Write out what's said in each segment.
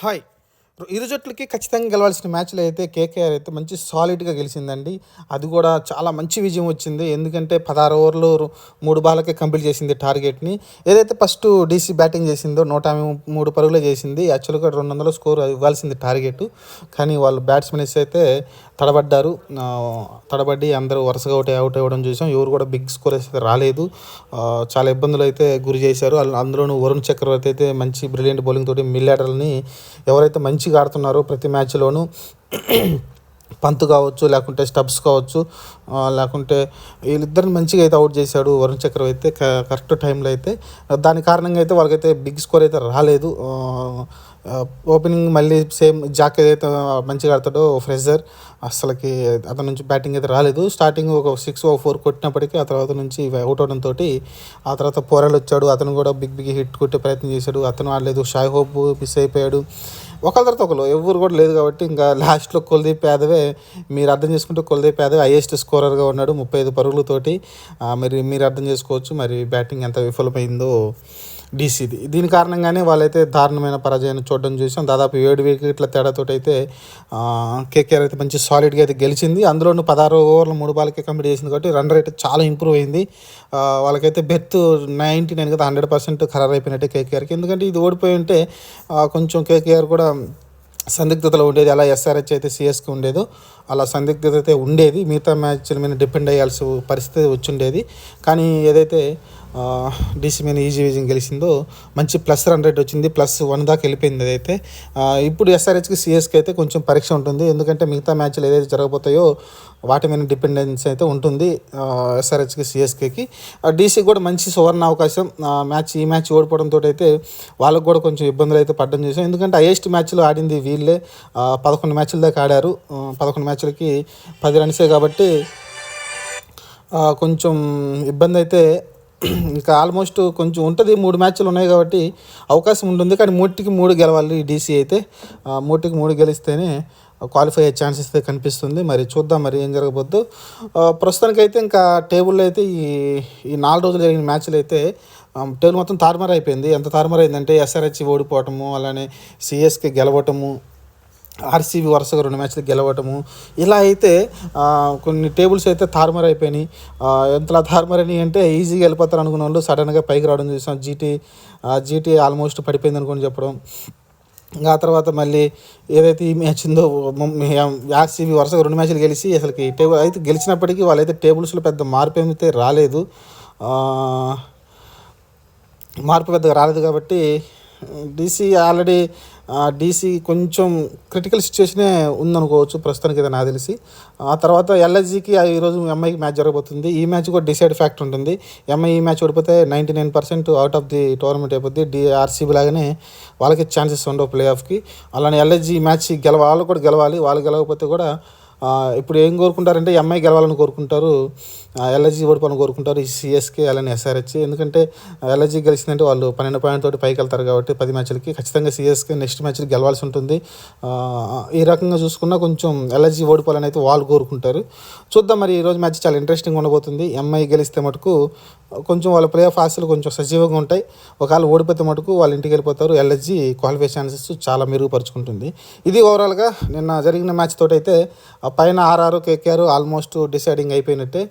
はい。ఇరు జట్లకి ఖచ్చితంగా గెలవాల్సిన మ్యాచ్లో అయితే కేకేఆర్ అయితే మంచి సాలిడ్గా గెలిచిందండి. అది కూడా చాలా మంచి విజయం వచ్చింది. ఎందుకంటే పదహారు ఓవర్లు మూడు బాలకే కంప్లీట్ చేసింది టార్గెట్ని. ఏదైతే ఫస్ట్ డీసీ బ్యాటింగ్ చేసిందో నూట మూడు పరుగులే చేసింది. యాక్చువల్గా రెండు వందల స్కోర్ ఇవ్వాల్సింది టార్గెట్. కానీ వాళ్ళు బ్యాట్స్మెన్స్ అయితే తడబడ్డారు. తడబడి అందరూ వరుసగా ఒకటి అవుట్ అవ్వడం చూసాం. ఎవరు కూడా బిగ్ స్కోర్ అయితే రాలేదు. చాలా ఇబ్బందులు అయితే గురి చేశారు. అందులోనూ వరుణ్ చక్రవర్తి అయితే మంచి బ్రిలియంట్ బౌలింగ్ తోటి మిల్లాడర్ని ఎవరైతే మంచి మంచిగా ఆడుతున్నారు ప్రతి మ్యాచ్లోనూ. పంత్ కావచ్చు లేకుంటే స్టబ్స్ కావచ్చు లేకుంటే వీళ్ళిద్దరిని మంచిగా అయితే అవుట్ చేశాడు వరుణ్ చక్ర అయితే క- కరెక్ట్ టైంలో అయితే. దాని కారణంగా అయితే వాళ్ళకైతే బిగ్ స్కోర్ అయితే రాలేదు. ఓపెనింగ్ మళ్ళీ సేమ్ జాక్ ఏదైతే మంచిగా ఆడతాడో ఫ్రెజర్ అసలుకి అతని నుంచి బ్యాటింగ్ అయితే రాలేదు. స్టార్టింగ్ ఒక సిక్స్ ఓ ఫోర్ కొట్టినప్పటికీ ఆ తర్వాత నుంచి అవుట్ అవడంతో ఆ తర్వాత పోరాలు వచ్చాడు. అతను కూడా బిగ్ బిగ్ హిట్ కొట్టే ప్రయత్నం చేశాడు. అతను ఆడలేదు. షాయ్ హోప్ మిస్ అయిపోయాడు. ఒకరి తర్వాత ఒకరు ఎవరు కూడా లేదు కాబట్టి ఇంకా లాస్ట్లో కుల్దీప్ యాదవే మీరు అర్థం చేసుకుంటే కుల్దీప్ యాదవ్ హైయెస్ట్ స్కోరర్గా ఉన్నాడు ముప్పై ఐదు పరుగులతోటి. మరి మీరు అర్థం చేసుకోవచ్చు మరి బ్యాటింగ్ ఎంత విఫలమైందో. డీసీది దీని కారణంగానే వాళ్ళైతే దారుణమైన పరాజయాన్ని చూడడం చూసాం దాదాపు ఏడు వికెట్ల తేడాతో అయితే కేకేఆర్ అయితే మంచి సాలిడ్గా అయితే గెలిచింది. అందులోనూ పదహారు ఓవర్లు మూడు బాల్కే కంప్లీట్ చేసింది కాబట్టి రన్ రేట్ చాలా ఇంప్రూవ్ అయింది. వాళ్ళకైతే బెర్త్ నైంటీ నైన్ కదా హండ్రెడ్ పర్సెంట్ ఖరారు అయిపోయినట్టే కేకేఆర్కి. ఎందుకంటే ఇది ఓడిపోయి ఉంటే కొంచెం కేకేఆర్ కూడా సందిగ్ధతలో ఉండేది. అలా ఎస్ఆర్హెచ్ అయితే సిఎస్కి ఉండేదో. అలా సందిగ్ధత అయితే ఉండేది. మిగతా మ్యాచ్ల మీద డిపెండ్ అయ్యాల్సిన పరిస్థితి వచ్చి ఉండేది. కానీ ఏదైతే డీసీ మీద ఈజీ విజయం గెలిచిందో మంచి ప్లస్ రన్ రేట్ వచ్చింది ప్లస్ వన్ దాకా వెళ్ళిపోయింది అదైతే ఇప్పుడు ఎస్ఆర్హెచ్కి సిఎస్కి అయితే కొంచెం పరీక్ష ఉంటుంది. ఎందుకంటే మిగతా మ్యాచ్లు ఏదైతే జరగబోతాయో వాటి మీద డిపెండెన్స్ అయితే ఉంటుంది ఎస్ఆర్హెచ్కి సిఎస్కేకి డీసీ కూడా మంచి సువర్ణ అవకాశం. మ్యాచ్ ఈ మ్యాచ్ ఓడిపోవడంతో అయితే వాళ్ళకు కూడా కొంచెం ఇబ్బందులు అయితే పడ్డం చేసాం ఎందుకంటే హైయెస్ట్ మ్యాచ్లో ఆడింది వీళ్ళే. పదకొండు మ్యాచ్ల దాకా ఆడారు. పదకొండు మ్యాచ్లకి పది రన్సే కాబట్టి కొంచెం ఇబ్బంది అయితే ఇంకా ఆల్మోస్ట్ కొంచెం ఉంటుంది మూడు మ్యాచ్లు ఉన్నాయి కాబట్టి అవకాశం ఉంటుంది. కానీ మూటికి మూడు గెలవాలి డీసీ అయితే. మూటికి మూడు గెలిస్తేనే క్వాలిఫై అయ్యే ఛాన్సెస్ అయితే కనిపిస్తుంది. మరి చూద్దాం మరి ఏం జరగబోద్దు. ప్రస్తుతానికైతే ఇంకా టేబుల్లో అయితే ఈ ఈ నాలుగు రోజులు జరిగిన మ్యాచ్లు అయితే టేబుల్ మొత్తం తారుమారు అయిపోయింది. ఎంత తారుమారు అయిందంటే ఎస్ఆర్హెచ్ ఓడిపోవటము అలానే సిఎస్కి గెలవటము ఆర్సీబీ వరుసగా రెండు మ్యాచ్లు గెలవటము. ఇలా అయితే కొన్ని టేబుల్స్ అయితే తారుమారు అయిపోయినాయి. ఆ, ఎంతలా తారుమారని అంటే ఈజీగా వెళ్ళిపోతారు అనుకున్న వాళ్ళు సడన్గా పైకి రావడం చూసాం. జీటీ జీటీ ఆల్మోస్ట్ పడిపోయింది అనుకుని చెప్పడం. ఆ తర్వాత మళ్ళీ ఏదైతే ఈ మ్యాచ్ ఉందో ఆర్సీబీ వరుసగా రెండు మ్యాచ్లు గెలిచి అసలుకి టేబుల్ అయితే గెలిచినప్పటికీ వాళ్ళైతే టేబుల్స్లో పెద్ద మార్పు ఏమైతే రాలేదు. మార్పు పెద్దగా రాలేదు కాబట్టి డీసీ ఆల్రెడీ డీసీ కొంచెం క్రిటికల్ సిచ్యువేషనే ఉందనుకోవచ్చు ప్రస్తుతానికి అయితే నాకు తెలిసి. ఆ తర్వాత ఎల్ఐజీకి ఈరోజు ఎంఐకి మ్యాచ్ జరగబోతుంది. ఈ మ్యాచ్ కూడా డిసైడ్ ఫ్యాక్ట్ ఉంటుంది. ఎంఐ ఈ మ్యాచ్ ఓడిపోతే ninety nine percent out of the tournament అయిపోద్ది డిఆర్సీబీ లాగానే వాళ్ళకి ఛాన్సెస్ ఉండవు ప్లే ఆఫ్కి అలానే ఎల్ఐజీ మ్యాచ్ గెలవ వాళ్ళు కూడా గెలవాలి. వాళ్ళు గెలవకపోతే కూడా ఇప్పుడు ఏం కోరుకుంటారంటే ఎంఐ గెలవాలని కోరుకుంటారు. ఎల్ఐజీ ఓడిపోవాలని కోరుకుంటారు. ఈ సిఎస్కే అలానే ఎస్ఆర్హెచ్ ఎందుకంటే ఎల్ఐజీ గెలిచిందంటే వాళ్ళు పన్నెండు పాయింట్ తోటి పైకి వెళ్తారు కాబట్టి పది మ్యాచ్లకి. ఖచ్చితంగా సిఎస్కే నెక్స్ట్ మ్యాచ్కి గెలవాల్సి ఉంటుంది. ఈ రకంగా చూసుకున్నా కొంచెం ఎల్ఐజీ ఓడిపోవాలని అయితే వాళ్ళు కోరుకుంటారు. చూద్దాం మరి ఈరోజు మ్యాచ్ చాలా ఇంట్రెస్టింగ్ ఉండబోతుంది. ఎంఐ గెలిస్తే మటుకు కొంచెం వాళ్ళ ప్లే ఆఫ్ ఆశలు కొంచెం సజీవంగా ఉంటాయి. ఒకవేళ ఓడిపోతే మటుకు వాళ్ళ ఇంటికి వెళ్ళిపోతారు. ఎల్ఐజీ క్వాలిఫై ఛాన్సెస్ చాలా మెరుగుపరుచుకుంటుంది. ఇది ఓవరాల్గా నిన్న జరిగిన మ్యాచ్ తోటి అయితే పైన ఆర్ఆర్ కేకేఆర్ ఆల్మోస్ట్ డిసైడింగ్ అయిపోయినట్టే.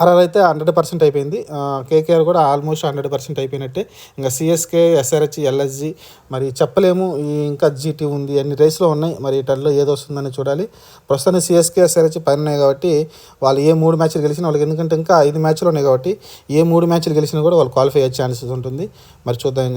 ఆర్ఆర్ అయితే హండ్రెడ్ పర్సెంట్ అయిపోయింది. కేకేఆర్ కూడా ఆల్మోస్ట్ హండ్రెడ్ పర్సెంట్ అయిపోయినట్టే. ఇంకా సిఎస్కే ఎస్ఆర్హెచ్ ఎల్ఎస్జి మరి చెప్పలేము. ఇంకా జీటీ ఉంది. అన్ని రేస్లో ఉన్నాయి. మరి టన్లో ఏదో వస్తుందని చూడాలి. ప్రస్తుతానికి సిఎస్కే ఎస్ఆర్హెచ్ పైన ఉన్నాయి కాబట్టి వాళ్ళు ఏ మూడు మ్యాచ్లు గెలిచినా వాళ్ళకి ఎందుకంటే ఇంకా ఐదు మ్యాచ్లు ఉన్నాయి కాబట్టి ఏ మూడు మ్యాచ్లు గెలిచినా కూడా వాళ్ళు క్వాలిఫై అయ్యే ఛాన్సెస్ ఉంటుంది. మరి చూద్దాం ఏం